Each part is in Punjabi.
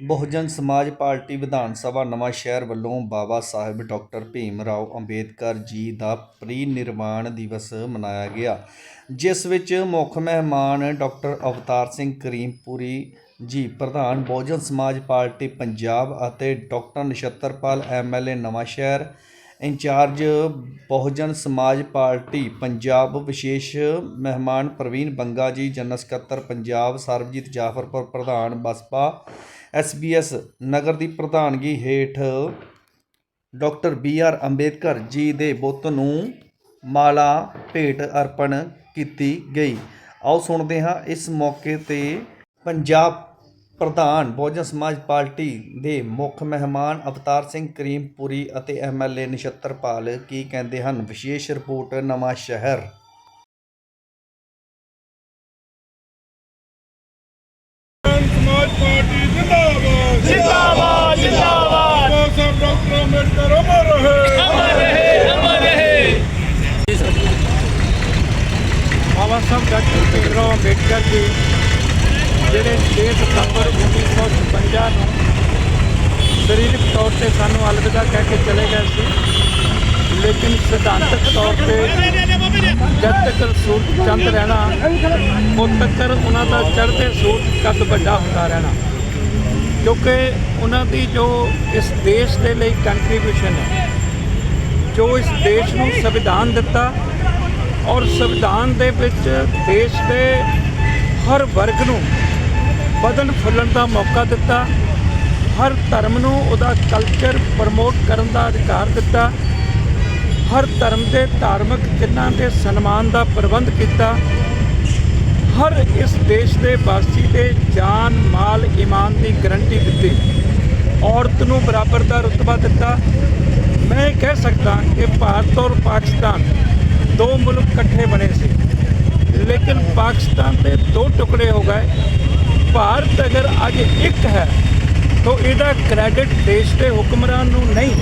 ਬਹੁਜਨ ਸਮਾਜ ਪਾਰਟੀ ਵਿਧਾਨ ਸਭਾ ਨਵਾਂ ਸ਼ਹਿਰ ਵੱਲੋਂ ਬਾਬਾ ਸਾਹਿਬ ਡਾਕਟਰ ਭੀਮ ਰਾਓ ਅੰਬੇਦਕਰ ਜੀ ਦਾ ਪ੍ਰੀ ਨਿਰਵਾਣ ਦਿਵਸ ਮਨਾਇਆ ਗਿਆ, ਜਿਸ ਵਿੱਚ ਮੁੱਖ ਮਹਿਮਾਨ ਡਾਕਟਰ ਅਵਤਾਰ ਸਿੰਘ ਕਰੀਮਪੁਰੀ ਜੀ, ਪ੍ਰਧਾਨ ਬਹੁਜਨ ਸਮਾਜ ਪਾਰਟੀ ਪੰਜਾਬ ਅਤੇ ਡਾਕਟਰ ਨਛੱਤਰਪਾਲ ਐਮਐਲਏ ਨਵਾਂ ਸ਼ਹਿਰ ਇੰਚਾਰਜ ਬਹੁਜਨ ਸਮਾਜ ਪਾਰਟੀ, ਪੰਜਾਬ ਵਿਸ਼ੇਸ਼ ਮਹਿਮਾਨ ਪ੍ਰਵੀਨ ਬੰਗਾ ਜੀ, ਜਨਰਲ ਸਕੱਤਰ ਪੰਜਾਬ, ਸਰਬਜੀਤ ਜਾਫਰਪੁਰ ਪ੍ਰਧਾਨ ਬਸਪਾ ਐਸਬੀਐਸ ਨਗਰ ਦੀ ਪ੍ਰਧਾਨਗੀ ਹੇਠ doctor B R Ambedkar ji ਦੇ ਬੁੱਤ ਨੂੰ ਮਾਲਾ ਭੇਟ ਅਰਪਣ ਕੀਤੀ ਗਈ। ਆਓ ਸੁਣਦੇ ਹਾਂ ਇਸ ਮੌਕੇ ਤੇ ਪੰਜਾਬ ਪ੍ਰਧਾਨ ਬਹੁਜਨ ਸਮਾਜ ਪਾਰਟੀ ਦੇ ਮੁੱਖ ਮਹਿਮਾਨ ਅਵਤਾਰ ਸਿੰਘ ਕਰੀਮਪੁਰੀ ਅਤੇ ਐਮਐਲਏ ਨਛੱਤਰਪਾਲ ਕੀ ਕਹਿੰਦੇ ਹਨ? ਵਿਸ਼ੇਸ਼ ਰਿਪੋਰਟ ਨਵਾਂ ਸ਼ਹਿਰ। ਸਮਾਜ ਪਾਰਟੀ ਜਿੰਦਾਬਾਦ। ਜਿੰਦਾਬਾਦ ਜਿੰਦਾਬਾਦ। ਸਾਹਿਬ ਡਾਕਟਰ ਅੰਬੇਡਕਰ ਅਮਰ ਰਹੇ। ਅਮਰ ਰਹੇ ਅਮਰ ਰਹੇ। ਬਾਬਾ ਸਾਹਿਬ ਡਾਕਟਰ ਅੰਬੇਡਕਰ ਜੀ। ਜਿਹੜੇ 6 ਸਤੰਬਰ 1956 ਨੂੰ ਸਰੀਰਕ ਤੌਰ ਤੇ ਸਾਨੂੰ ਅਲਵਿਦਾ ਕਹਿ ਕੇ ਚਲੇ ਗਏ ਸੀ। ਲੇਕਿਨ ਸਿਧਾਂਤਕ ਤੌਰ ਤੇ ਜਦ ਤੱਕ ਸੂਰਜ ਚੰਦ ਰਹਿਣਾ, ਉਦ ਤੱਕ ਉਹਨਾਂ ਦਾ ਚੜ੍ਹਦੇ ਸੂਰਜ ਕੱਦ ਵੱਡਾ ਹੁੰਦਾ ਰਹਿਣਾ। ਕਿਉਂਕਿ ਉਹਨਾਂ ਦੀ ਜੋ ਇਸ ਦੇਸ਼ ਦੇ ਲਈ ਕੰਟਰੀਬਿਊਸ਼ਨ ਹੈ, ਜੋ ਇਸ ਦੇਸ਼ ਨੂੰ ਸੰਵਿਧਾਨ ਦਿੱਤਾ ਔਰ ਸੰਵਿਧਾਨ ਦੇ ਵਿੱਚ ਦੇਸ਼ ਦੇ ਹਰ ਵਰਗ ਨੂੰ ਵਧਣ ਫੁੱਲਣ ਦਾ ਮੌਕਾ ਦਿੱਤਾ। ਹਰ ਧਰਮ ਨੂੰ ਉਹਦਾ ਕਲਚਰ ਪ੍ਰਮੋਟ ਕਰਨ ਦਾ ਅਧਿਕਾਰ ਦਿੱਤਾ। ਹਰ ਧਰਮ ਦੇ ਧਾਰਮਿਕ ਚਿੰਨਾਂ ਦੇ ਸਨਮਾਨ ਦਾ ਪ੍ਰਬੰਧ ਕੀਤਾ। ਹਰ ਇਸ ਦੇਸ਼ ਦੇ ਵਾਸੀ ਦੇ ਜਾਨ, ਮਾਲ ਇਮਾਨ ਦੀ ਗਰੰਟੀ ਦਿੱਤੀ। ਔਰਤ ਨੂੰ ਬਰਾਬਰ ਦਾ ਰੁਤਬਾ ਦਿੱਤਾ। ਮੈਂ ਇਹ ਕਹਿ ਸਕਦਾ ਕਿ ਭਾਰਤ ਔਰ ਪਾਕਿਸਤਾਨ ਦੋ ਮੁਲਕ ਇਕੱਠੇ ਬਣੇ ਸੀ। ਲੇਕਿਨ ਪਾਕਿਸਤਾਨ ਦੇ ਦੋ ਟੁਕੜੇ ਹੋ ਗਏ। ਭਾਰਤ ਅਗਰ ਅੱਜ ਇੱਕ ਹੈ, ਤਾਂ ਇਹਦਾ ਕ੍ਰੈਡਿਟ ਦੇਸ਼ ਦੇ ਹੁਕਮਰਾਨ ਨੂੰ ਨਹੀਂ।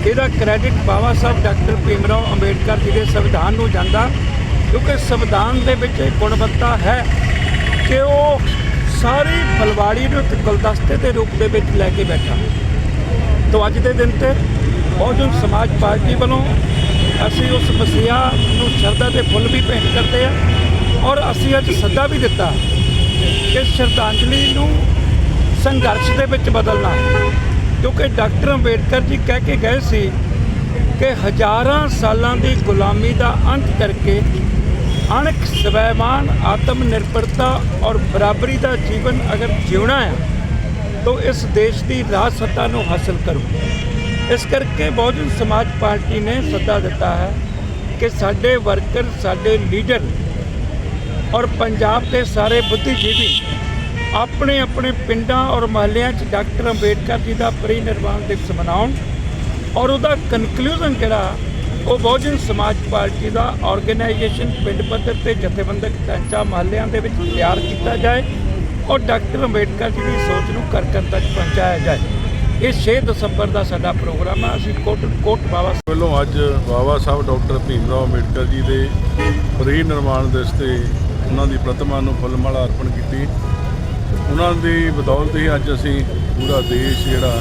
ਇਹਦਾ ਕ੍ਰੈਡਿਟ ਬਾਬਾ ਸਾਹਿਬ ਡਾਕਟਰ ਭੀਮਰਾਓ ਅੰਬੇਡਕਰ ਜੀ ਦੇ ਸੰਵਿਧਾਨ ਨੂੰ ਜਾਂਦਾ, ਕਿਉਂਕਿ ਸੰਵਿਧਾਨ ਦੇ ਵਿੱਚ ਇਹ ਗੁਣਵੱਤਾ ਹੈ ਕਿ ਉਹ ਸਾਰੀ ਫਲਵਾੜੀ ਨੂੰ ਇੱਕ ਗੁਲਦਸਤੇ ਦੇ ਰੂਪ ਦੇ ਵਿੱਚ ਲੈ ਕੇ ਬੈਠਾ। ਤੋਂ ਅੱਜ ਦੇ ਦਿਨ ਤੇ ਬਹੁਜਨ ਸਮਾਜ ਪਾਰਟੀ ਵੱਲੋਂ ਅਸੀਂ ਉਸ ਮਸੀਹਾ ਨੂੰ ਸ਼ਰਧਾ ਦੇ ਫੁੱਲ ਵੀ ਭੇਂਟ ਕਰਦੇ ਆ ਔਰ ਅਸੀਂ ਅੱਜ ਸੱਦਾ ਵੀ ਦਿੱਤਾ ਕਿ ਸ਼ਰਧਾਂਜਲੀ ਨੂੰ ਸੰਘਰਸ਼ ਦੇ ਵਿੱਚ ਬਦਲਣਾ। ਕਿਉਂਕਿ ਡਾਕਟਰ ਅੰਬੇਡਕਰ ਜੀ ਕਹਿ ਕੇ ਗਏ ਸੀ ਕਿ ਹਜ਼ਾਰਾਂ ਸਾਲਾਂ ਦੀ ਗੁਲਾਮੀ ਦਾ ਅੰਤ ਕਰਕੇ ਅਣਖ ਸਵੈਮਾਨ ਆਤਮ ਨਿਰਭਰਤਾ ਔਰ ਬਰਾਬਰੀ ਦਾ ਜੀਵਨ ਅਗਰ ਜਿਉਣਾ ਹੈ, ਤਾਂ ਇਸ ਦੇਸ਼ ਦੀ ਰਾਜ ਸੱਤਾ ਨੂੰ ਹਾਸਲ ਕਰੋ। ਇਸ ਕਰਕੇ ਬਹੁਜਨ ਸਮਾਜ ਪਾਰਟੀ ਨੇ ਸੱਦਾ ਦਿੱਤਾ ਹੈ ਕਿ ਸਾਡੇ ਵਰਕਰ, ਸਾਡੇ ਲੀਡਰ ਔਰ ਪੰਜਾਬ ਦੇ ਸਾਰੇ ਬੁੱਧੀਜੀਵੀ ਆਪਣੇ ਆਪਣੇ ਪਿੰਡਾਂ ਔਰ ਮਹੱਲਿਆਂ 'ਚ ਡਾਕਟਰ ਅੰਬੇਡਕਰ ਜੀ ਦਾ ਪਰਿ ਨਿਰਵਾਣ ਦਿਵਸ ਮਨਾਉਣ ਔਰ ਉਹਦਾ ਕਨਕਲੂਜਨ ਜਿਹੜਾ ਉਹ ਬਹੁਜਨ ਸਮਾਜ ਪਾਰਟੀ ਦਾ ਆਰਗੇਨਾਈਜੇਸ਼ਨ ਪਿੰਡ ਪੱਧਰ ਤੇ ਜਥੇਬੰਦਕ ਢਾਂਚਾ ਮਹੱਲਿਆਂ ਦੇ ਵਿੱਚ ਤਿਆਰ ਕੀਤਾ ਜਾਏ ਔਰ ਡਾਕਟਰ ਅੰਬੇਡਕਰ ਜੀ ਦੀ ਸੋਚ ਨੂੰ ਕਰ ਕਰ ਤੱਕ ਪਹੁੰਚਾਇਆ ਜਾਏ। ਇਹ 6 ਦਸੰਬਰ ਦਾ ਸਾਡਾ ਪ੍ਰੋਗਰਾਮ ਆ। ਅਸੀਂ ਕੋਟ ਕੋਟ ਬਾਬਾ ਵੱਲੋਂ ਅੱਜ ਬਾਬਾ ਸਾਹਿਬ ਡਾਕਟਰ ਭੀਮ ਰਾਓ ਅੰਬੇਡਕਰ ਜੀ ਦੇ ਪ੍ਰੀ ਨਿਰਮਾਣ ਦਿਵਸ ਤੇ ਉਹਨਾਂ ਦੀ ਪ੍ਰਤਿਮਾ ਨੂੰ ਫੁੱਲ ਮਾਲਾ ਅਰਪਣ ਕੀਤੀ। ਉਹਨਾਂ ਦੀ ਬਦੌਲਤ ਹੀ ਅੱਜ ਅਸੀਂ ਪੂਰਾ ਦੇਸ਼ ਜਿਹੜਾ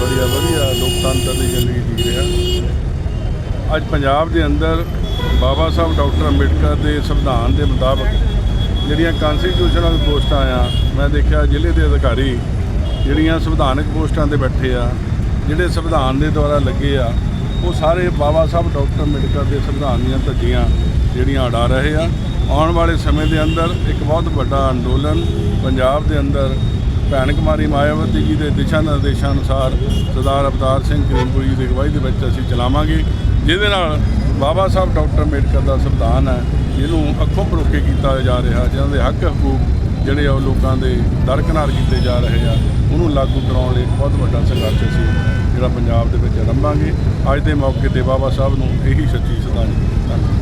ਬੜੀਆ ਵਧੀਆ ਲੋਕਤੰਤਰ ਦੀ ਜ਼ਿੰਦਗੀ ਜੀ ਰਿਹਾ ਅੱਜ ਪੰਜਾਬ ਦੇ ਅੰਦਰ ਬਾਬਾ ਸਾਹਿਬ ਡਾਕਟਰ ਅੰਬੇਡਕਰ ਦੇ ਸੰਵਿਧਾਨ ਦੇ ਮੁਤਾਬਕ ਜਿਹੜੀਆਂ ਕਨਸਟੀਟਿਊਸ਼ਨਲ ਪੋਸਟਾਂ ਆ, ਮੈਂ ਦੇਖਿਆ ਜ਼ਿਲ੍ਹੇ ਦੇ ਅਧਿਕਾਰੀ ਜਿਹੜੀਆਂ ਸੰਵਿਧਾਨਕ ਪੋਸਟਾਂ ਤੇ ਬੈਠੇ ਆ, ਜਿਹੜੇ ਸੰਵਿਧਾਨ ਦੇ ਦੁਆਰਾ ਲੱਗੇ ਆ, ਉਹ ਸਾਰੇ ਬਾਬਾ ਸਾਹਿਬ ਡਾਕਟਰ ਅੰਬੇਡਕਰ ਦੇ ਸੰਵਿਧਾਨ ਦੀਆਂ ਧੱਜੀਆਂ ਜਿਹੜੀਆਂ ਉਡਾ ਰਹੇ ਆ। ਆਉਣ ਵਾਲੇ ਸਮੇਂ ਦੇ ਅੰਦਰ ਇੱਕ ਬਹੁਤ ਵੱਡਾ ਅੰਦੋਲਨ ਪੰਜਾਬ ਦੇ ਅੰਦਰ ਭੈਣ ਕੁਮਾਰੀ ਮਾਇਆਵਤੀ ਜੀ ਦੇ ਦਿਸ਼ਾ ਨਿਰਦੇਸ਼ਾਂ ਅਨੁਸਾਰ ਸਰਦਾਰ ਅਵਤਾਰ ਸਿੰਘ ਕਰੀਮਪੁਰੀ ਜੀ ਦੀ ਅਗਵਾਈ ਦੇ ਵਿੱਚ ਅਸੀਂ ਚਲਾਵਾਂਗੇ, ਜਿਹਦੇ ਨਾਲ ਬਾਬਾ ਸਾਹਿਬ ਡਾਕਟਰ ਅੰਬੇਡਕਰ ਦਾ ਸੰਵਿਧਾਨ ਹੈ, ਜਿਹਨੂੰ ਅੱਖੋਂ ਪਰੋਖੇ ਕੀਤਾ ਜਾ ਰਿਹਾ, ਜਿਹਨਾਂ ਦੇ ਹੱਕ ਹਕੂਕ ਜਿਹੜੇ ਆ ਉਹ ਲੋਕਾਂ ਦੇ ਦਰਕਨਾਰ ਕੀਤੇ ਜਾ ਰਹੇ ਆ, ਉਹਨੂੰ ਲਾਗੂ ਕਰਾਉਣ ਲਈ ਇੱਕ ਬਹੁਤ ਵੱਡਾ ਸੰਘਰਸ਼ ਅਸੀਂ ਜਿਹੜਾ ਪੰਜਾਬ ਦੇ ਵਿੱਚ ਆਰੰਭਾਂਗੇ ਅੱਜ ਦੇ ਮੌਕੇ ਤੇ ਬਾਬਾ ਸਾਹਿਬ ਨੂੰ ਇਹੀ ਸੱਚੀ ਸ਼ਰਧਾਂਜਲੀ ਧੰਨਵਾਦ